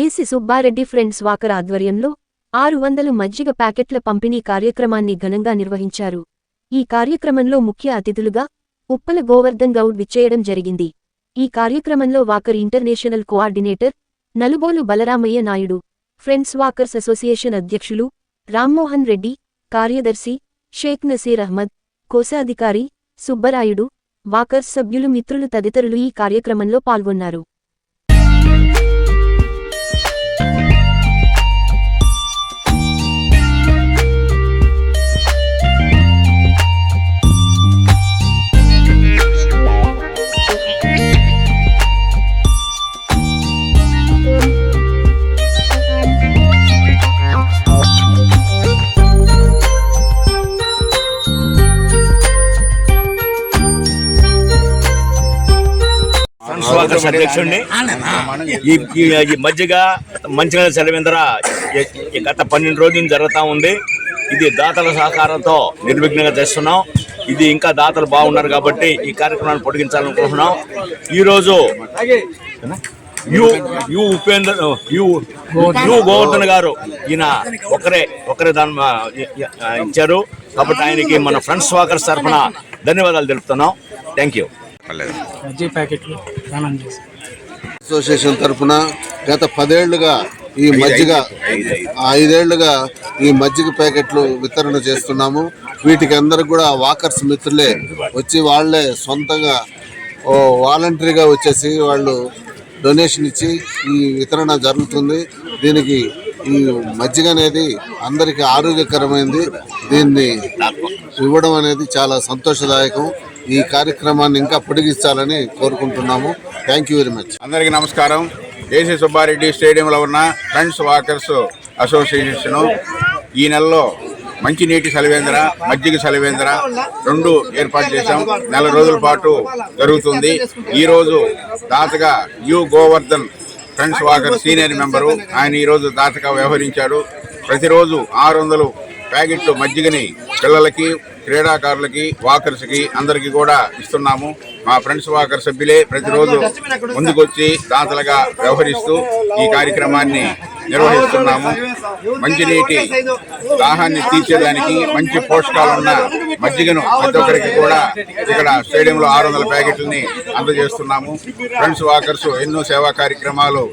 ఏసి Subbareddy friends walker ఆధ్వర్యంలో ఆరు వందలు మజ్జిగ ప్యాకెట్ల పంపిణీ కార్యక్రమాన్ని ఘనంగా నిర్వహించారు. ఈ కార్యక్రమంలో ముఖ్య అతిథులుగా ఉప్పల గోవర్ధన్ గౌడ్ విచ్చేయడం జరిగింది. ఈ కార్యక్రమంలో walker international coordinator Nalubolu Balaramaiah Naidu friends walkers association అధ్యక్షులు రామ్మోహన్ రెడ్డి కార్యదర్శి షేక్ నసీర్ అహ్మద్ కోశాధికారి సుబ్బరాయుడు వాకర్స్ సభ్యులు మిత్రులు తదితరులు ఈ కార్యక్రమంలో పాల్గొన్నారు. వాకర్స్ అధ్యక్షుడిని ఈ మధ్యగా మంచినీళ్ళ సెలవిందర గత పన్నెండు రోజుల జరుగుతూ ఉంది? ఇది దాతల సహకారంతో నిర్విఘ్నంగా చేస్తున్నాం. ఇది ఇంకా దాతలు బాగున్నారు కాబట్టి ఈ కార్యక్రమాన్ని పొడిగించాలనుకుంటున్నాం. ఈరోజు U U Upendra U U Govardhan garu ఈయన ఒకరే ఒకరే దాని ఇచ్చారు. కాబట్టి ఆయనకి మన ఫ్రెండ్స్ వాకర్స్ తరఫున ధన్యవాదాలు తెలుపుతున్నాం. థ్యాంక్ యూ ప్యాకెట్లు. ప్రదానం చేశారు అసోసియేషన్ తరఫున గత పదేళ్ళుగా ఈ మజ్జిగ ఐదేళ్ళుగా ఈ మజ్జిగ ప్యాకెట్లు వితరణ చేస్తున్నాము. వీటికి అందరికి కూడా వాకర్స్ మిత్రులే వచ్చి వాళ్ళే సొంతంగా ఓ వాలంటరీగా వచ్చేసి వాళ్ళు డొనేషన్ ఇచ్చి ఈ వితరణ జరుగుతుంది. దీనికి ఈ మజ్జిగ అనేది అందరికీ ఆరోగ్యకరమైంది. దీన్ని ఇవ్వడం అనేది చాలా సంతోషదాయకం. ఈ కార్యక్రమాన్ని ఇంకా పొడిగిస్తాలని కోరుకుంటున్నాము. థ్యాంక్ యూ వెరీ మచ్ అందరికీ నమస్కారం. ఏసీ సుబ్బారెడ్డి స్టేడియంలో ఉన్న ఫ్రెండ్స్ వాకర్స్ అసోసియేషన్ ఈ నెలలో మంచినీటి సలివేంద్ర మజ్జిగ సలివేంద్ర రెండు ఏర్పాటు చేశాం. నెల రోజుల పాటు జరుగుతుంది. ఈరోజు దాతగా U Govardhan friends walker senior member. ఆయన ఈరోజు దాతగా వ్యవహరించాడు. ప్రతిరోజు ఆరు వందలు ప్యాకెట్లు మజ్జిగని పిల్లలకి క్రీడాకారులకి వాకర్స్కి అందరికీ కూడా ఇస్తున్నాము. మా ఫ్రెండ్స్ వాకర్ సభ్యులే ప్రతిరోజు ముందుకొచ్చి దాతలుగా వ్యవహరిస్తూ ఈ కార్యక్రమాన్ని నిర్వహిస్తున్నాము. మంచినీటి దాహాన్ని తీర్చేదానికి మంచి పోషకాలు ఉన్న మజ్జిగను ప్రతి ఒక్కరికి కూడా ఇక్కడ స్టేడియంలో ఆరు వందల ప్యాకెట్లని అందజేస్తున్నాము. ఫ్రెండ్స్ వాకర్స్ ఎన్నో సేవా కార్యక్రమాలు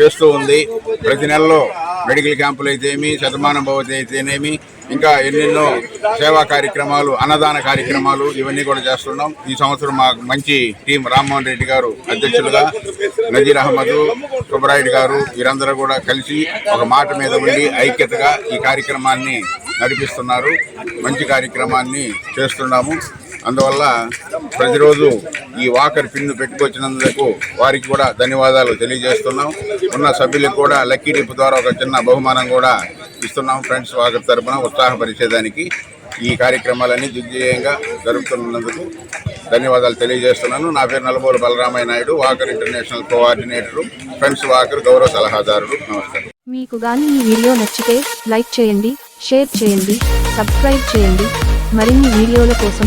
చేస్తూ ఉంది. ప్రతి నెలలో మెడికల్ క్యాంపులు అయితేమి శతమానం భవతి అయితేనేమి ఇంకా ఎన్నెన్నో సేవా కార్యక్రమాలు అన్నదాన కార్యక్రమాలు ఇవన్నీ కూడా చేస్తున్నాం. ఈ సంవత్సరం మా మంచి టీం రామ్మోహన్ రెడ్డి గారు అధ్యక్షులుగా నజీర్ అహ్మద్ సుబ్బరాయుడు గారు వీరందరూ కూడా కలిసి ఒక మాట మీద ఉండి ఐక్యతగా ఈ కార్యక్రమాన్ని నడిపిస్తున్నారు. మంచి కార్యక్రమాన్ని చేస్తున్నాము. అందువల్ల ప్రతిరోజు ఈ వాకర్ పిన్ను పెట్టుకొచ్చినందుకు వారికి కూడా ధన్యవాదాలు తెలియజేస్తున్నాం. ఉన్న సభ్యులకు కూడా లక్కీ డిప్ ద్వారా ఒక చిన్న బహుమానం కూడా ఇస్తున్నాం. ఫ్రెండ్స్ వాకర్ తరపున ఉత్సాహపరిచేదానికి ఈ కార్యక్రమాలన్నీ దిగ్విజయంగా జరుగుతున్నందుకు ధన్యవాదాలు తెలియజేస్తున్నాను. నా పేరు Nalabolu Balaramaiah Naidu walker international coordinator. Friends walker గౌరవ సలహాదారుడు. నమస్కారం. మీకు గాని ఈ వీడియో నచ్చితే లైక్ చేయండి షేర్ చేయండి సబ్స్క్రైబ్ చేయండి. మరిన్ని వీడియోల కోసం